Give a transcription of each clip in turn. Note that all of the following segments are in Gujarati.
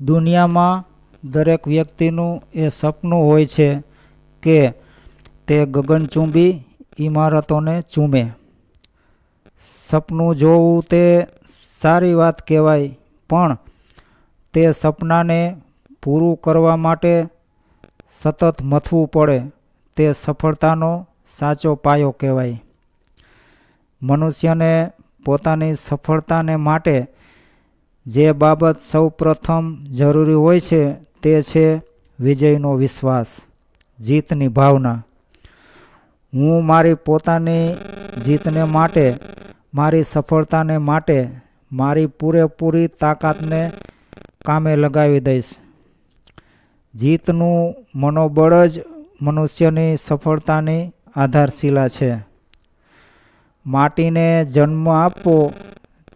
દુનિયામાં દરેક વ્યક્તિનું એ સપનું હોય છે કે તે ગગનચુંબી ઇમારતોને ચૂમે. સપનું જોવું તે સારી વાત કહેવાય, પણ તે સપનાને પૂરું કરવા માટે સતત મથવું પડે, તે સફળતાનો સાચો પાયો કહેવાય. મનુષ્યને પોતાની સફળતાને માટે જે બાબત સૌ પ્રથમ જરૂરી હોય છે તે છે વિજયનો વિશ્વાસ, જીતની ભાવના. હું મારી પોતાની જીતને માટે, મારી સફળતાને માટે, મારી પૂરેપૂરી તાકાતને કામે લગાવી દઈશ. જીતનું મનોબળ જ મનુષ્યની સફળતાની આધારશિલા છે. માટીને જન્મ આપવો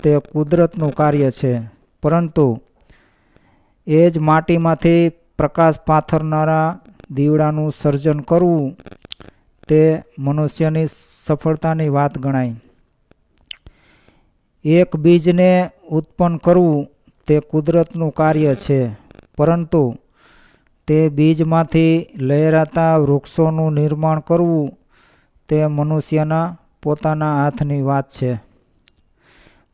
તે કુદરતનું કાર્ય છે. પરંતુ એ જ માટીમાંથી પ્રકાશ પાથરનારા દીવડાનું સર્જન કરવું તે મનુષ્યની સફળતાની વાત ગણાય. એક બીજને ઉત્પન્ન કરવું તે કુદરતનું કાર્ય છે, પરંતુ તે બીજમાંથી લહેરાતા વૃક્ષોનું નિર્માણ કરવું તે મનુષ્યના પોતાના હાથની વાત છે.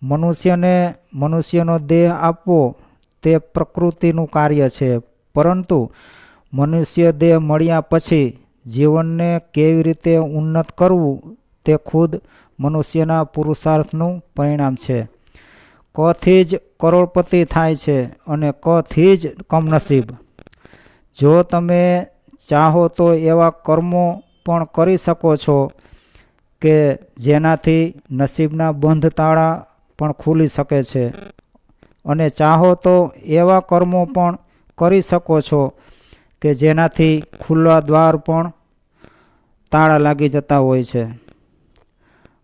મનુષ્યને મનુષ્યનો દેહ આપવો તે પ્રકૃતિનું કાર્ય છે. પરંતુ મનુષ્ય દેહ મળ્યા પછી જીવનને કેવી રીતે ઉન્નત કરવું તે ખુદ મનુષ્યના પુરુષાર્થનું પરિણામ છે. કથી જ કરોડપતિ થાય છે અને કથી જ કમનસીબ. જો તમે ચાહો તો એવા કર્મો પણ કરી શકો છો કે જેનાથી નસીબના બંધ તાળા પણ ખુલી શકે છે. અને ચાહો તો એવા કર્મો પણ કરી શકો છો કે જેનાથી ખુલ્લા દ્વાર પણ તાળા લાગી જતા હોય છે.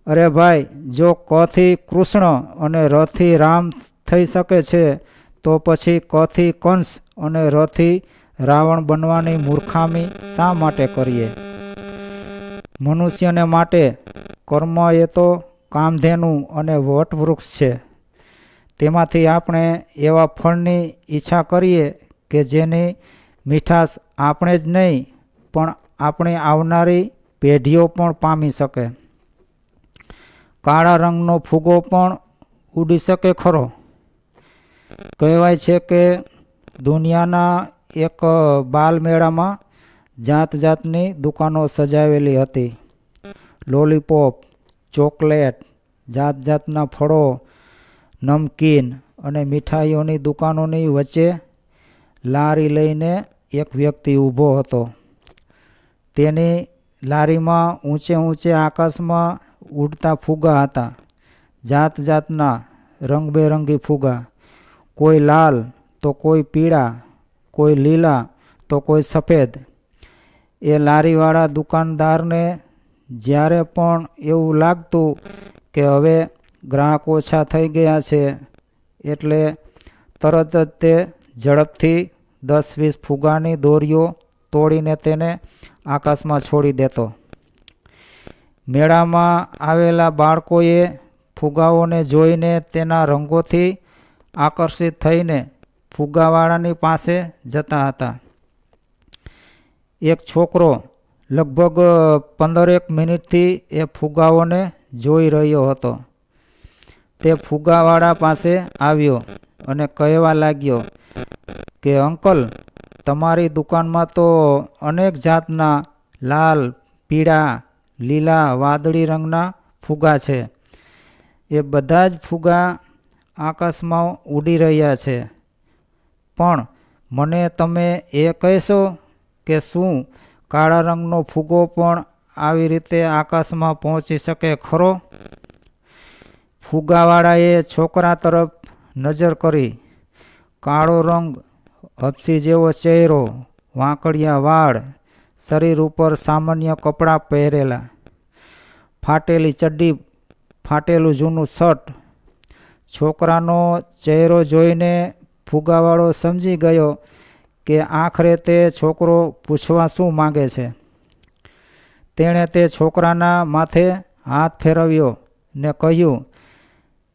અરે ભાઈ, જો કથી કૃષ્ણ અને રથી રામ થઈ શકે છે, તો પછી કથી કંસ અને રથી રાવણ બનવાની મૂર્ખામી શા માટે કરીએ? મનુષ્યને માટે કર્મ એ તો કામધેનું અને વટવૃક્ષ છે. તેમાંથી આપણે એવા ફળની ઈચ્છા કરીએ કે જેની મીઠાશ આપણે જ નહીં, પણ આપણી આવનારી પેઢીઓ પણ પામી શકે. કાળા રંગનો ફૂગો પણ ઉડી શકે ખરો. કહેવાય છે કે દુનિયાના એક બાલમેળામાં જાત જાતની દુકાનો સજાવેલી હતી. લોલીપોપ ચોકલેટ જાત જાતના ફળો, નમકીન અને મીઠાઈઓની દુકાનોની વચ્ચે લારી લઈને એક વ્યક્તિ ઊભો હતો. તેની લારીમાં ઊંચે ઊંચે આકાશમાં ઉડતા ફુગા હતા. જાત જાતના રંગબેરંગી ફુગા કોઈ લાલ તો કોઈ પીળા, કોઈ લીલા તો કોઈ સફેદ. એ લારીવાળા દુકાનદારને જ્યારે પણ એવું લાગતું કે હવે ગ્રાહક ઓછા થઈ ગયા છે, એટલે તરત જ તે ઝડપથી દસ વીસ ફુગાની દોરીઓ તોડીને તેને આકાશમાં છોડી દેતો. મેળામાં આવેલા બાળકોએ ફુગાઓને જોઈને તેના રંગોથી આકર્ષિત થઈને ફુગાવાળાની પાસે જતા હતા. એક છોકરો લગભગ પંદરેક મિનિટથી એ ફુગાઓને જોઈ રહ્યો હતો. તે ફુગાવાળા પાસે આવ્યો અને કહેવા લાગ્યો કે, અંકલ, તમારી દુકાનમાં તો અનેક જાતના લાલ, પીળા, લીલા, વાદળી રંગના ફુગા છે. એ બધા જ ફુગા આકાશમાં ઉડી રહ્યા છે. પણ મને તમે એ કહેશો કે શું કાળા રંગનો ફુગો પણ આવી રીતે આકાશમાં પહોંચી શકે ખરો? ફુગાવાળાએ છોકરા તરફ નજર કરી. કાળો રંગ હપસી જેવો ચહેરો, વાંકડિયા વાળ, શરીર ઉપર સામાન્ય કપડાં પહેરેલા. ફાટેલી ચડ્ડી, ફાટેલું જૂનું શર્ટ. છોકરાનો ચહેરો જોઈને ફુગાવાળો સમજી ગયો કે આખરે તે છોકરો પૂછવા શું માંગે છે? તેણે તે છોકરાના માથે હાથ ફેરવ્યો ને કહ્યું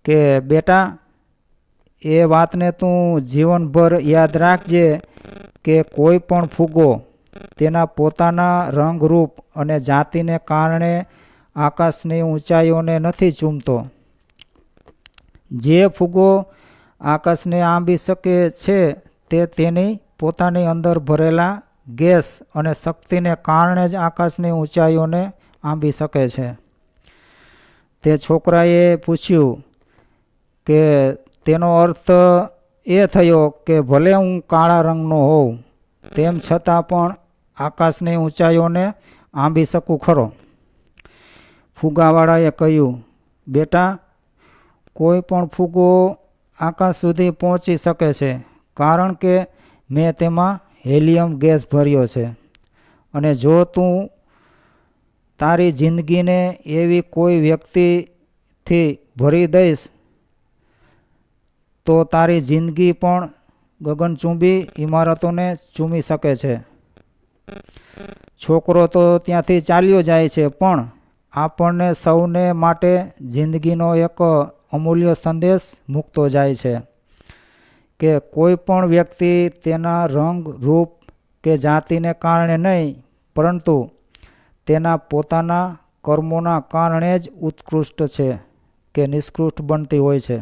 કે, બેટા, એ વાતને તું જીવનભર યાદ રાખજે કે કોઈ પણ ફૂગો તેના પોતાના રંગ રૂપ અને જાતિને કારણે આકાશની ઊંચાઈઓને નથી ચૂમતો. જે ફૂગો આકાશને આંબી શકે છે તે તેની પોતાની અંદર ભરેલા ગેસ અને શક્તિને કારણે જ આકાશની ઊંચાઈઓને આંબી શકે છે. તે છોકરાએ પૂછ્યું કે તેનો અર્થ એ થયો કે ભલે હું કાળા રંગનો હોઉં, તેમ છતાં પણ આકાશની ઊંચાઈઓને આંબી શકું ખરો? ફુગાવાળાએ કહ્યું, બેટા, કોઈ પણ ફૂગો આકાશ સુધી પહોંચી શકે છે, કારણ કે મેં તેમાં હેલિયમ ગેસ ભર્યો છે. અને જો તું તારી જિંદગીને એવી કોઈ વ્યક્તિથી ભરી દઈશ, તો તારી જિંદગી પણ ગગનચુંબી ઇમારતોને ચૂમી શકે છે. છોકરો તો ત્યાંથી ચાલ્યો જાય છે, પણ આપણને સૌને માટે જિંદગીનો એક અમૂલ્ય સંદેશ મૂકતો જાય છે. કે કોઈ પણ વ્યક્તિ તેના રંગ, રૂપ કે જાતિને કારણે નહીં, પરંતુ તેના પોતાના કર્મોના કારણે જ ઉત્કૃષ્ટ છે કે નિષ્કૃષ્ટ બનતી હોય છે.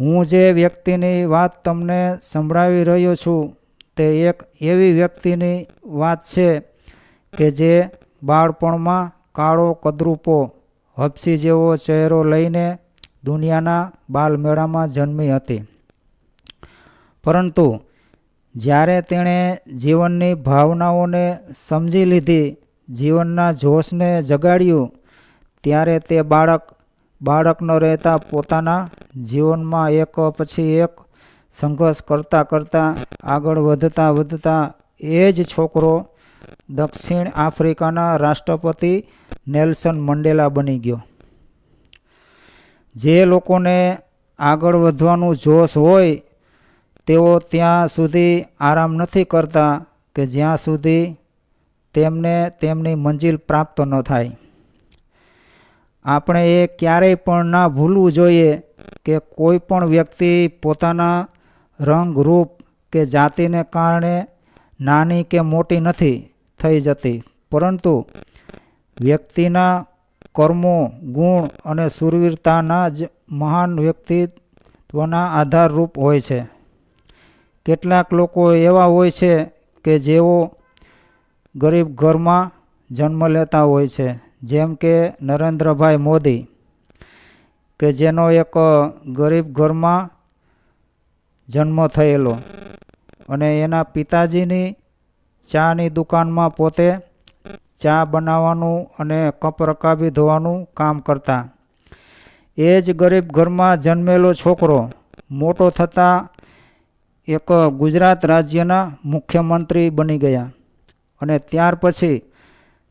હું જે વ્યક્તિની વાત તમને સંભળાવી રહ્યો છું, તે એક એવી વ્યક્તિની વાત છે કે જે બાળપણમાં કાળો કદરૂપો, હપસી જેવો ચહેરો લઈને દુનિયાના બાલમેળામાં જન્મી હતી. પરંતુ જ્યારે તેણે જીવનની ભાવનાઓને સમજી લીધી, જીવનના જોશને જગાડ્યું, ત્યારે તે બાળક બાળક ન રહેતા પોતાના જીવનમાં એક પછી એક સંઘર્ષ કરતાં કરતાં આગળ વધતા વધતા એ જ છોકરો દક્ષિણ આફ્રિકાના રાષ્ટ્રપતિ નેલ્સન મંડેલા બની ગયો. જે લોકોને આગળ વધવાનું જોશ હોય, તેઓ ત્યાં સુધી આરામ નથી કરતા કે જ્યાં સુધી તેમને તેમની મંજિલ પ્રાપ્ત ન થાય. આપણે એ ક્યારેય પણ ના ભૂલવું જોઈએ કે કોઈ પણ વ્યક્તિ પોતાના રંગ રૂપ કે જાતિને કારણે નાની કે મોટી નથી થઈ જતી. પરંતુ વ્યક્તિના કર્મો, ગુણ અને સુરવીરતાના જ મહાન વ્યક્તિત્વના આધારરૂપ હોય છે. કેટલાક લોકો એવા હોય છે કે જેઓ ગરીબ ઘરમાં જન્મ લેતા હોય છે, જેમ કે નરેન્દ્રભાઈ મોદી, કે જેનો એક ગરીબ ઘરમાં જન્મ થયેલો. અને એના પિતાજીની ચાની દુકાનમાં પોતે ચા બનાવવાનું અને કપ રકાબી ધોવાનું કામ કરતા. એ જ ગરીબ ઘરમાં જન્મેલો છોકરો. મોટો થતાં એક ગુજરાત રાજ્યના મુખ્યમંત્રી બની ગયા. અને ત્યાર પછી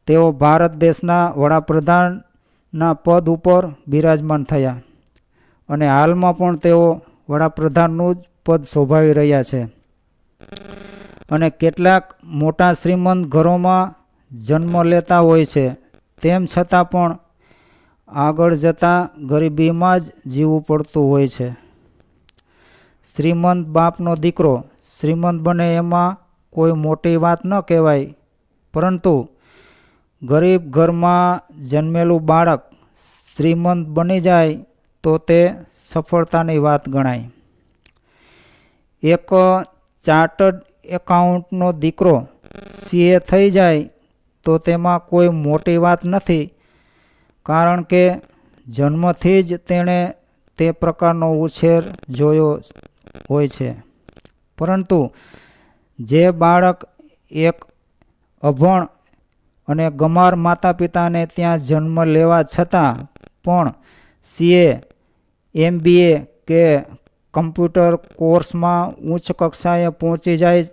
તેઓ ભારત દેશના વડાપ્રધાનના પદ ઉપર બિરાજમાન થયા. અને હાલમાં પણ તેઓ વડાપ્રધાનનું જ પદ શોભાવી રહ્યા છે. અને કેટલાક મોટા શ્રીમંત ઘરોમાં જન્મ લેતા હોય છે. તેમ છતાં પણ આગળ જતાં ગરીબીમાં જ જીવવું પડતું હોય છે. શ્રીમંત બાપનો દીકરો શ્રીમંત બને એમાં કોઈ મોટી વાત ન કહેવાય. પરંતુ ગરીબ ઘરમાં જન્મેલું બાળક શ્રીમંત બની જાય તો તે સફળતાની વાત ગણાય. એક ચાર્ટર્ડ એકાઉન્ટનો દીકરો સીએ થઈ જાય તો તેમાં કોઈ મોટી વાત નથી, કારણ કે જન્મથી જ તેણે તે પ્રકારનો ઉછેર જોયો હોય છે. પરંતુ જે બાળક એક અભણ અને ગમાર માતા પિતાને ત્યાં જન્મ લેવા છતાં પણ સીએ, એમબીએ કે કમ્પ્યુટર કોર્સમાં ઉચ્ચ કક્ષાએ પહોંચી જાય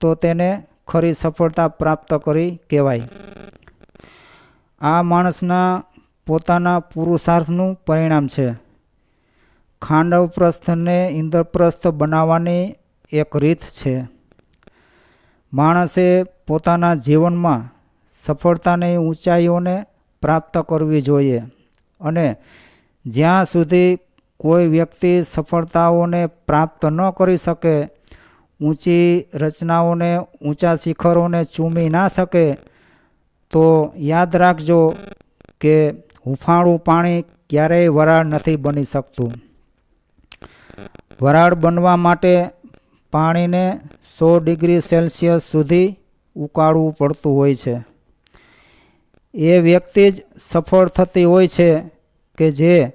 તો તેને ખરી સફળતા પ્રાપ્ત કરી કહેવાય. આ માણસના પોતાના પુરુષાર્થનું પરિણામ છે. ખાંડવપ્રસ્થને ઇન્દ્રપ્રસ્થ બનાવવાની એક રીત છે. માણસે પોતાના જીવનમાં સફળતાની ઊંચાઈઓને પ્રાપ્ત કરવી જોઈએ અને જ્યાં સુધી કોઈ વ્યક્તિ સફળતાઓને પ્રાપ્ત ન કરી શકે ઊંચી રચનાઓને, ઊંચા શિખરોને ચૂમી ના શકે, તો યાદ રાખજો કે હુંફાળું પાણી ક્યારેય વરાળ નથી બની શકતું. વરાળ બનવા માટે પાણીને સો ડિગ્રી સેલ્સિયસ સુધી ઉકાળવું પડતું હોય છે. એ વ્યક્તિ જ સફળ થતી હોય છે કે જે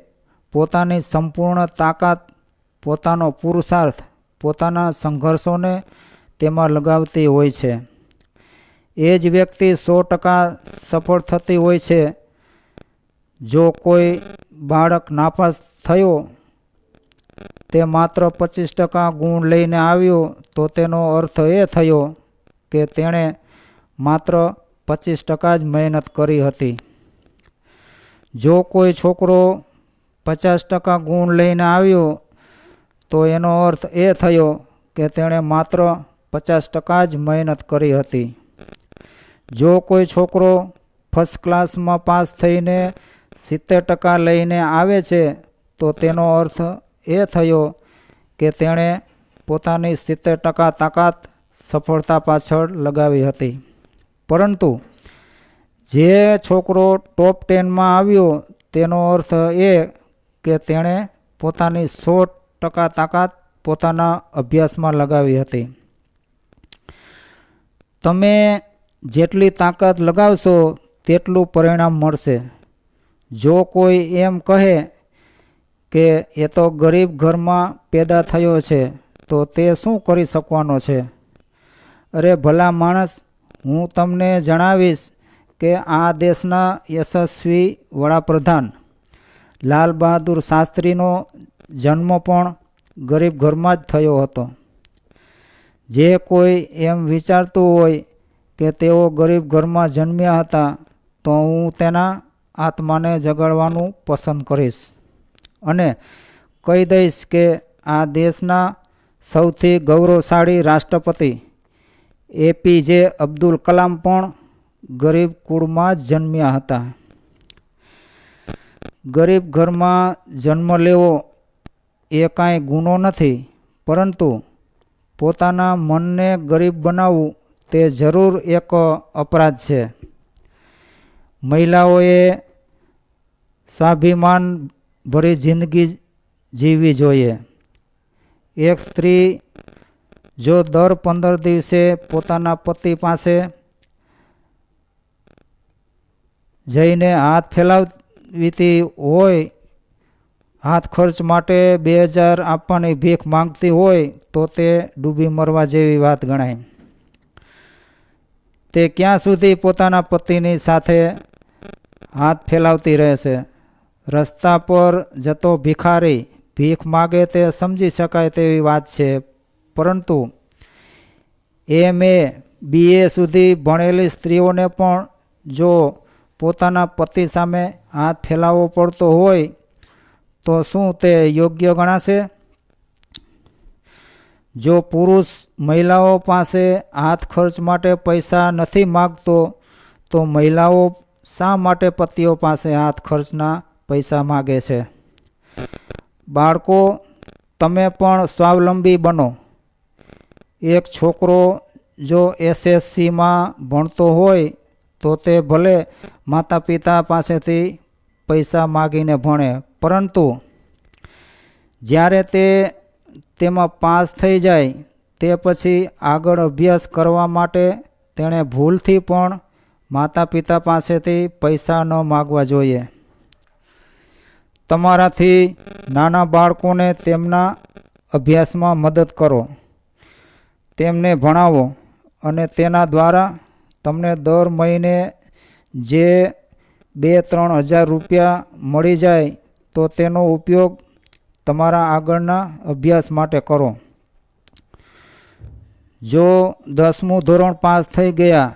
પોતાની સંપૂર્ણ તાકાત, પોતાનો પુરુષાર્થ પોતાના સંઘર્ષોને તેમાં લગાવતી હોય છે. એ જ વ્યક્તિ સો ટકા સફળ થતી હોય છે. જો કોઈ બાળક નાપાસ થયો, તે માત્ર પચીસ ટકા ગુણ લઈને આવ્યો, તો તેનો અર્થ એ થયો કે તેણે માત્ર પચીસ ટકા જ મહેનત કરી હતી. જો કોઈ છોકરો પચાસ ટકા ગુણ લઈને આવ્યો તો એનો અર્થ એ થયો કે તેણે માત્ર પચાસ ટકા જ મહેનત કરી હતી. જો કોઈ છોકરો ફર્સ્ટ ક્લાસમાં પાસ થઈને સિત્તેર ટકા લઈને આવે છે, તો તેનો અર્થ એ થયો કે તેણે પોતાની સિત્તેર ટકા તાકાત સફળતા પાછળ લગાવી હતી. પરંતુ જે છોકરો ટોપ ટેનમાં આવ્યો, તેનો અર્થ એ કે તેણે પોતાની સો ટકા તાકાત પોતાના અભ્યાસમાં લગાવી હતી. તમે જેટલી તાકાત લગાવશો તેટલું પરિણામ મળશે. જો કોઈ એમ કહે કે એ તો ગરીબ ઘરમાં પેદા થયો છે, તો તે શું કરી શકવાનો છે? અરે ભલા માણસ, હું તમને જણાવીશ કે આ દેશના યશસ્વી વડાપ્રધાન લાલ બહાદુર શાસ્ત્રીનો જન્મ પણ ગરીબ ઘરમાં જ થયો હતો. જે કોઈ એમ વિચારતું હોય કે તેઓ ગરીબ ઘરમાં જન્મ્યા હતા, તો હું તેના આત્માને જગાડવાનું પસંદ કરીશ અને કહી દઈશ કે આ દેશના સૌથી ગૌરવશાળી રાષ્ટ્રપતિ એપીજે અબ્દુલ કલામ પણ ગરીબ કુળમાં જ જન્મ્યા હતા. ગરીબ ઘરમાં જન્મ લેવો એ કાંઈ ગુનો નથી, પરંતુ પોતાના મનને ગરીબ બનાવવું તે જરૂર એક અપરાધ છે. મહિલાઓએ સ્વાભિમાન ભરી જિંદગી જીવવી જોઈએ. એક સ્ત્રી જો દર પંદર દિવસે પોતાના પતિ પાસે જઈને હાથ ફેલાવતી હોય હાથ ખર્ચ માટે બે હજાર આપવાની ભીખ માંગતી હોય તો તે ડૂબી મરવા જેવી વાત ગણાય. તે ક્યાં સુધી પોતાના પતિની સાથે હાથ ફેલાવતી રહેશે? રસ્તા પર જતો ભિખારી ભીખ માગે તે સમજી શકાય તેવી વાત છે, પરંતુ એમ એ બીએ સુધી ભણેલી સ્ત્રીઓને પણ જો પોતાના પતિ સામે હાથ ફેલાવવો પડતો હોય તો શું તે યોગ્ય ગણાશે? જો પુરુષ મહિલાઓ પાસે હાથ ખર્ચ માટે પૈસા નથી માગતો, તો મહિલાઓ શા માટે પતિઓ પાસે હાથ ખર્ચના પૈસા માગે છે? બાળકો, તમે પણ સ્વાવલંબી બનો. એક છોકરો જો એસએસસીમાં ભણતો હોય, તો તે ભલે માતા પિતા પાસેથી પૈસા માગીને ભણે. પરંતુ જ્યારે તે તેમાં પાસ થઈ જાય, તે પછી આગળ અભ્યાસ કરવા માટે તેણે ભૂલથી પણ માતા પિતા પાસેથી પૈસા ન માગવા જોઈએ. તમારાથી નાના બાળકોને તેમના અભ્યાસમાં મદદ કરો. તેમને ભણાવો અને તેના દ્વારા તમને દર મહિને જે બે ત્રણ હજાર રૂપિયા મળી જાય તો તેનો ઉપયોગ તમારા આગળના અભ્યાસ માટે કરો. જો દસમું ધોરણ પાસ થઈ ગયા,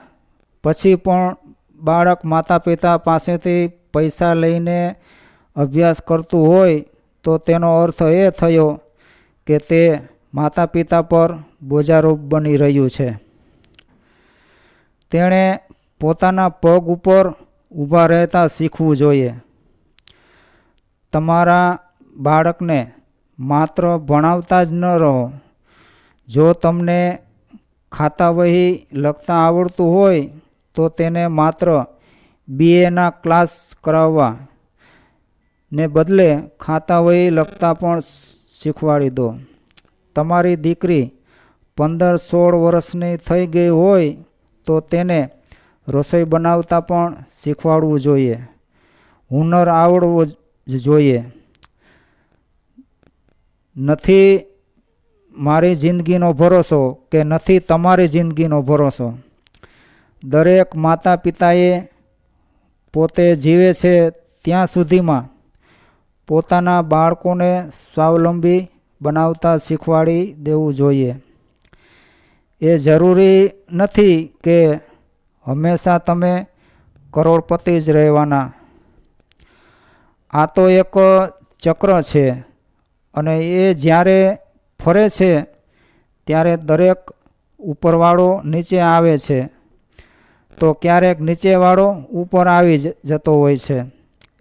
પછી પણ બાળક માતા પિતા પાસેથી પૈસા લઈને અભ્યાસ કરતું હોય, તો તેનો અર્થ એ થયો કે તે માતા પિતા પર બોજારૂપ બની રહ્યું છે. તેણે પોતાના પગ ઉપર ઊભા રહેતા શીખવું જોઈએ. તમારા બાળકને માત્ર ભણાવતા જ ન રહો. જો તમને ખાતા વહી લખતા આવડતું હોય, તો તેને માત્ર બીએના ક્લાસ કરાવવા. ને બદલે ખાતા વહી લખતા પણ શીખવાડી દો. તમારી દીકરી પંદર સોળ વર્ષની થઈ ગઈ હોય, તો તેને રસોઈ બનાવતા પણ શીખવાડવું જોઈએ. હુનર આવડવું જ જોઈએ. નથી મારી જિંદગીનો ભરોસો કે નથી તમારી જિંદગીનો ભરોસો. દરેક માતા પિતાએ પોતે જીવે છે ત્યાં સુધીમાં. પોતાના બાળકોને સ્વાવલંબી બનાવતા શીખવાડી દેવું જોઈએ. એ જરૂરી નથી કે હંમેશા તમે કરોડપતિ જ રહેવાના. આ તો એક ચક્ર છે અને એ જ્યારે ફરે છે, ત્યારે દરેક ઉપરવાળો નીચે આવે છે. તો ક્યારેક નીચેવાળો ઉપર આવી જ- જતો હોય છે.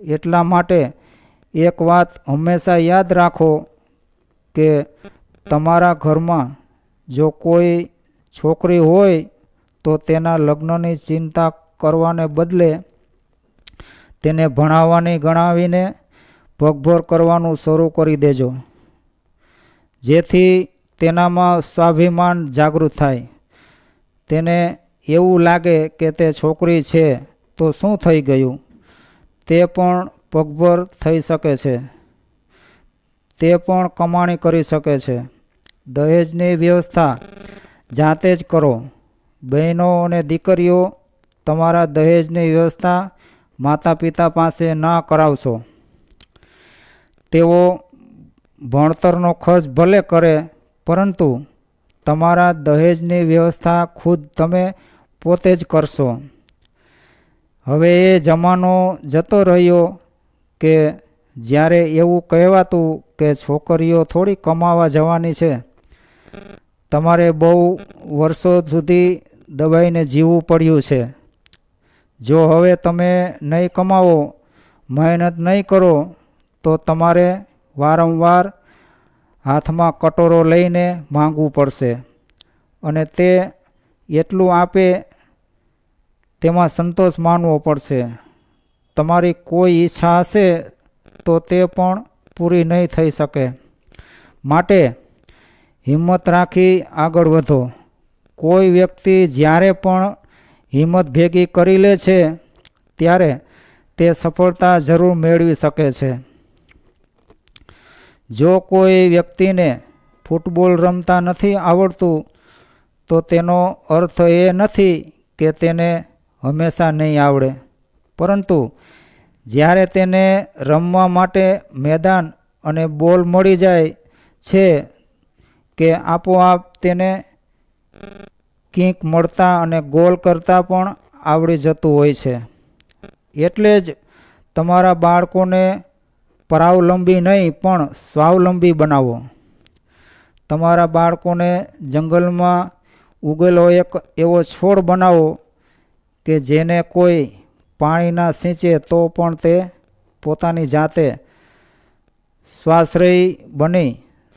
એટલા માટે એક વાત હંમેશા યાદ રાખો કે તમારા ઘરમાં જો કોઈ છોકરી હોય તો તેના લગ્નની ચિંતા કરવાને બદલે તેને ભણાવવાની ગણાવીને પગભર કરવાનું શરૂ કરી દેજો. જેથી તેનામાં સ્વાભિમાન જાગૃત થાય. તેને એવું લાગે કે તે છોકરી છે તો શું થઈ ગયું? તે પણ પગભર થઈ શકે છે. તે પણ કમાણી કરી શકે છે. દહેજની વ્યવસ્થા જાતે જ કરો. બહેનો અને દીકરીઓ તમારા દહેજની વ્યવસ્થા માતા પિતા પાસે ના કરાવશો. તેઓ ભણતરનો ખર્ચ ભલે કરે, પરંતુ તમારા દહેજની વ્યવસ્થા ખુદ તમે પોતે જ કરશો. હવે એ જમાનો જતો રહ્યો કે જ્યારે એવું કહેવાતું કે છોકરીઓ થોડી કમાવા જવાની છે, તમારે બહુ વર્ષો સુધી દબાઈને જીવવું પડ્યું છે. જો હવે તમે નહીં કમાવો, મહેનત નહીં કરો, તો તમારે વારંવાર હાથમાં કટોરો લઈને માંગવું પડશે. અને તે એટલું આપે, તેમાં સંતોષ માનવો પડશે. તમારી કોઈ ઈચ્છા હશે, તો તે પણ પૂરી નહીં થઈ શકે. માટે હિંમત રાખી આગળ વધો. કોઈ વ્યક્તિ જ્યારે પણ હિંમત ભેગી કરી લે છે, ત્યારે તે સફળતા જરૂર મેળવી શકે છે. જો કોઈ વ્યક્તિને ફૂટબોલ રમતા નથી આવડતું, તો તેનો અર્થ એ નથી કે તેને હંમેશા નહીં આવડે. પરંતુ જ્યારે તેને રમવા માટે મેદાન અને બોલ મળી જાય છે કે આપોઆપ તેને કિંક મળતા અને ગોલ કરતાં પણ આવડી જતું હોય છે. એટલે જ તમારા બાળકોને પરાવલંબી નહીં, પણ સ્વાવલંબી બનાવો. તમારા બાળકોને જંગલમાં ઉગેલો એક એવો છોડ બનાવો કે જેને કોઈ પાણી ના સિંચે તો પણ તે પોતાની જાતે સ્વાશ્રયી બની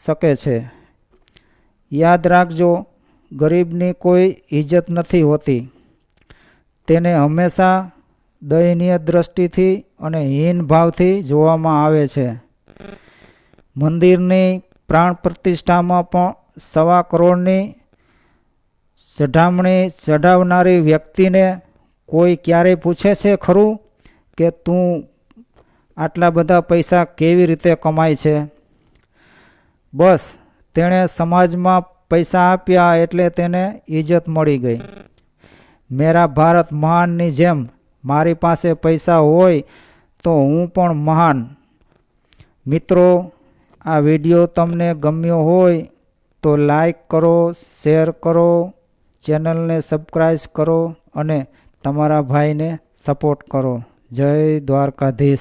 શકે છે. યાદ રાખજો ગરીબની કોઈ ઇજ્જત નથી હોતી. તેને હંમેશા દયનીય દ્રષ્ટિથી અને હીન ભાવથી જોવામાં આવે છે. મંદિરની પ્રાણ પ્રતિષ્ઠામાં પણ સવા કરોડની ચઢામણી ચઢાવનારી વ્યક્તિને કોઈ ક્યારેય પૂછે છે ખરું કે તું આટલા બધા પૈસા કેવી રીતે કમાય છે? બસ, તેણે સમાજમાં પૈસા આપ્યા એટલે તેને ઇજ્જત મળી ગઈ. મેરા ભારત મહાનની જેમ મારી પાસે પૈસા હોય તો હું પણ મહાન. મિત્રો, આ વીડિયો તમને ગમ્યો હોય તો લાઈક કરો, શેર કરો, ચેનલને સબસ્ક્રાઈબ કરો અને તમારા ભાઈને સપોર્ટ કરો. જય દ્વારકાધીશ.